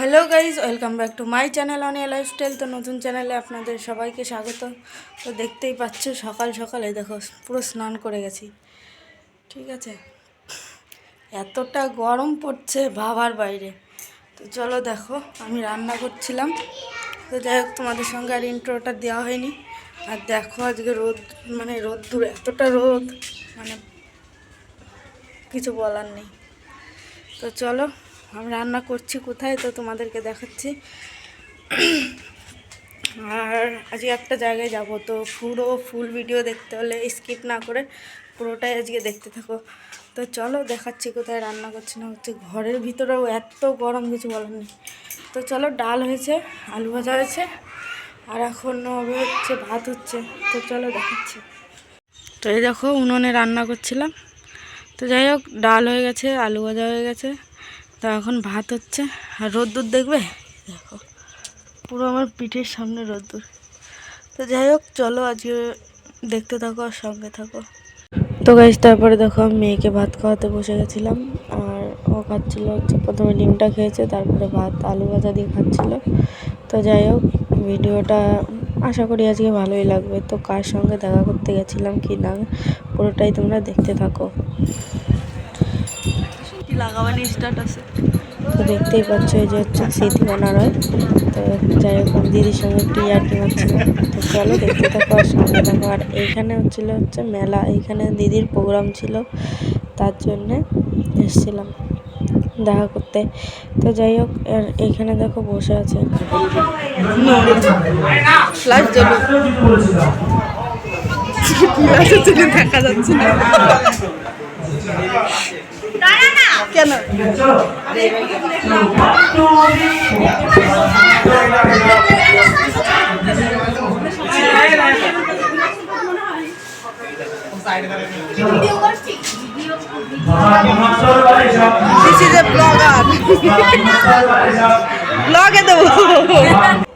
Hello guys welcome back to my channel Aniya lifestyle. তো নতুন চ্যানেলে আপনাদের সবাইকে স্বাগত। তো দেখতেই পাচ্ছ, সকাল সকালে দেখো, পুরো স্নান করে গেছি। ঠিক আছে? এতটা গরম পড়ছে ভাবার বাইরে। তো চলো দেখো, আমি রান্না করছিলাম। তো যাই হোক, তোমাদের সঙ্গে আর ইন্ট্রোটা দেওয়া হয়নি। আর দেখো আজকে রোদ মানে রোদ দূরে এতটা রোদ মানে কিছু বলার নেই। তো চলো আমি রান্না করছি কোথায় তো তোমাদেরকে দেখাচ্ছি। আর আজকে একটা জায়গায় যাব তো পুরো ফুল ভিডিও দেখতে হলে স্কিপ না করে পুরোটাই আজকে দেখতে থাকো। তো চলো দেখাচ্ছি কোথায় রান্না করছি না হচ্ছে ঘরের ভিতরেও এত গরম কিছু বলার নেই। তো চলো ডাল হয়েছে, আলু ভাজা হয়েছে, আর এখন হবে হচ্ছে ভাত হচ্ছে। তো চলো দেখাচ্ছি। তো এই দেখো উনুনে রান্না করছিলাম। তো যাই হোক, ডাল হয়ে গেছে, আলু ভাজা হয়ে গেছে। তো এখন ভাত হচ্ছে। আর রোদ্দুর দেখবে? দেখো, পুরো আমার পিঠের সামনে রোদ্দুর। তো যাই হোক, চলো আজকে দেখতে থাকো আর সঙ্গে থাকো। তো গাইজ তারপরে দেখো, আমি মেয়েকে ভাত খাওয়াতে বসে গেছিলাম। আর ও খাচ্ছিল হচ্ছে প্রথমে ডিমটা খেয়েছে, তারপরে ভাত, আলু ভাজা দিয়ে খাচ্ছিল। তো যাই হোক, ভিডিওটা আশা করি আজকে ভালোই লাগবে। তো কার সঙ্গে দেখা করতে গেছিলাম কি না, পুরোটাই তোমরা দেখতে থাকো। লাগাবানি স্টার্ট আছে? তো দেখতেই পাচ্ছ এই যে হচ্ছে স্মৃতি বানারয় তো যাই হোক দিদির সঙ্গে একটু ইয়ার্কি মারছিলাম তো চলো দেখতে থাকো আর সঙ্গে থাকো। আর এইখানে হচ্ছিল হচ্ছে মেলা। এইখানে দিদির প্রোগ্রাম ছিল। তার জন্যে এসছিলাম দেখা করতে। তো যাই হোক আর এইখানে দেখো বসে আছে। ফ্লাশ দেখা যাচ্ছে না। কেন?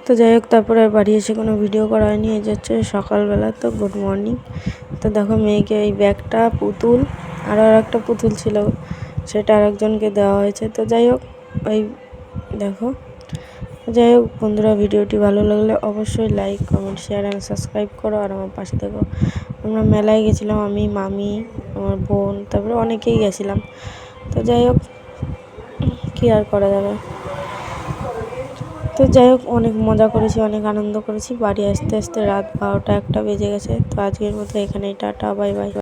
তো যাই হোক, তারপরে বাড়ি এসে কোনো ভিডিও করা হয়নি, এই যে হচ্ছে সকালবেলা, তো গুড মর্নিং তো দেখো মেয়েকে এই ব্যাগটা পুতুল আরও আর একটা পুতুল ছিল। সেটা আরেকজনকে দেওয়া হয়েছে। তো যাই হোক, ওই দেখো। যাই হোক, বন্ধুরা, ভিডিওটি ভালো লাগলে অবশ্যই like comment share and subscribe করো। আর আমার পাশে দেখো আমরা মেলায় গেছিলাম আমি, মামি, আমার বোন, তারপরে অনেকেই গেছিলাম। তো যাই হোক, কী আর করা যাবে? তো যাই হোক, অনেক মজা করেছি, অনেক আনন্দ করেছি। বাড়ি আসতে আসতে রাত বারোটা একটা বেজে গেছে। তো আজকের মতো এখানেই টাটা, বাই বাই।